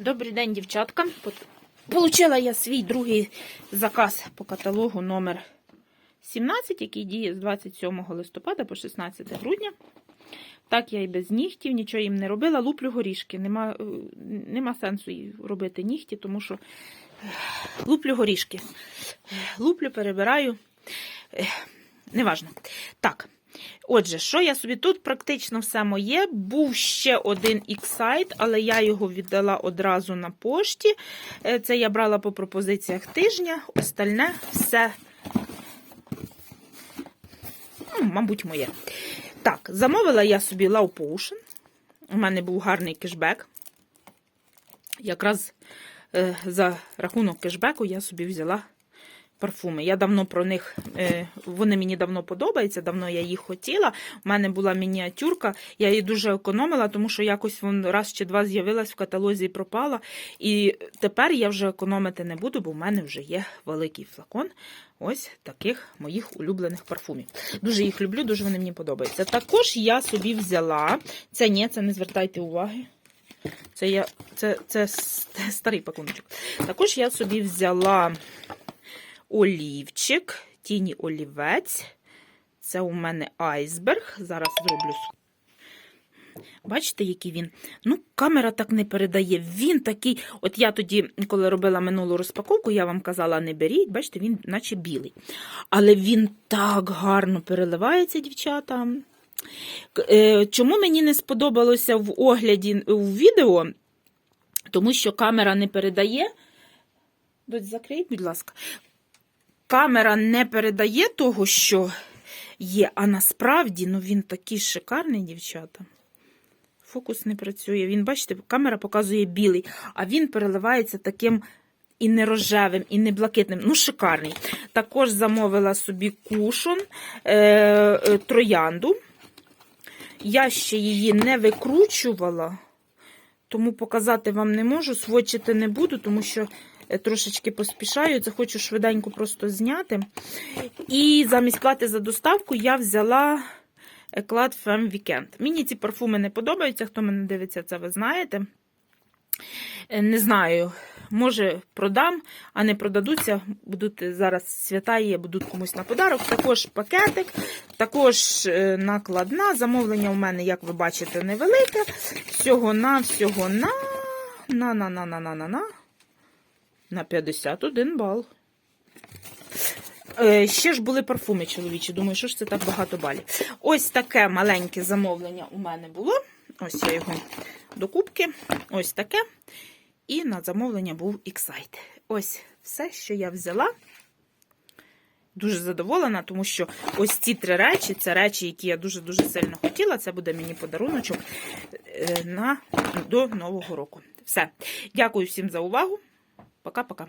Добрий день, дівчатка. Получила я свій другий заказ по каталогу номер 17, який діє з 27 листопада по 16 грудня. Так я і без нігтів, нічого їм не робила. Луплю горішки. Нема, е, нема сенсу робити нігті, тому що е, луплю горішки. Луплю, перебираю. Е, Неважно. Так. Отже, що я собі тут практично все моє. Був ще один іксайт, але я його віддала одразу на пошті. Е, Це я брала по пропозиціях тижня. Остальне все, ну, мабуть, моє. Так, замовила я собі Love Potion. У мене був гарний кешбек. Якраз е, за рахунок кешбеку я собі взяла парфуми. Я давно про них, е, вони мені давно подобаються, давно я їх хотіла. У мене була мініатюрка, я її дуже економила, тому що якось вон раз чи два з'явилась в каталозі і пропала. І тепер я вже економити не буду, бо в мене вже є великий флакон. Ось таких моїх улюблених парфумів. Дуже їх люблю, дуже вони мені подобаються. Також я собі взяла. Це ні, це не звертайте уваги. Це я, це, це старий пакуночок. Також я собі взяла олівчик, тіні олівець. Це у мене айсберг. Зараз зроблю. Бачите, який він? Ну, камера так не передає. Він такий. От я тоді, коли робила минулу розпаковку, я вам казала, не беріть, бачите, він наче білий. Але він так гарно переливається, дівчата. Е, Чому мені не сподобалося в огляді в відео? Тому що камера не передає. Дось, закрий, будь ласка. Камера не передає того, що є, а насправді ну, він такий шикарний, дівчата. Фокус не працює. Він, бачите, камера показує білий, а він переливається таким і не рожевим, і не блакитним. Ну, шикарний. Також замовила собі кушон е, е, троянду. Я ще її не викручувала, тому показати вам не можу, сводчити не буду, тому що трошечки поспішаю. Це хочу швиденько просто зняти. І замість плати за доставку я взяла Eclat Femme Weekend. Мені ці парфуми не подобаються. Хто мене дивиться, це ви знаєте. Е, Не знаю, може продам, а не продадуться. Будуть зараз свята є, будуть комусь на подарок. Також пакетик, також е, накладна. Замовлення у мене, як ви бачите, невелике. Всього на, всього на, на, на, на, на, на, на, на, на 51 бал. Е, Ще ж були парфуми чоловічі. Думаю, що ж це так багато балів. Ось таке маленьке замовлення у мене було. Ось я його до кубки. Ось таке. І на замовлення був іксайт. Ось все, що я взяла. Дуже задоволена, тому що ось ці три речі це речі, які я дуже-дуже сильно хотіла. Це буде мені подаруночок е, на, до Нового року. Все. Дякую всім за увагу. Пока-пока.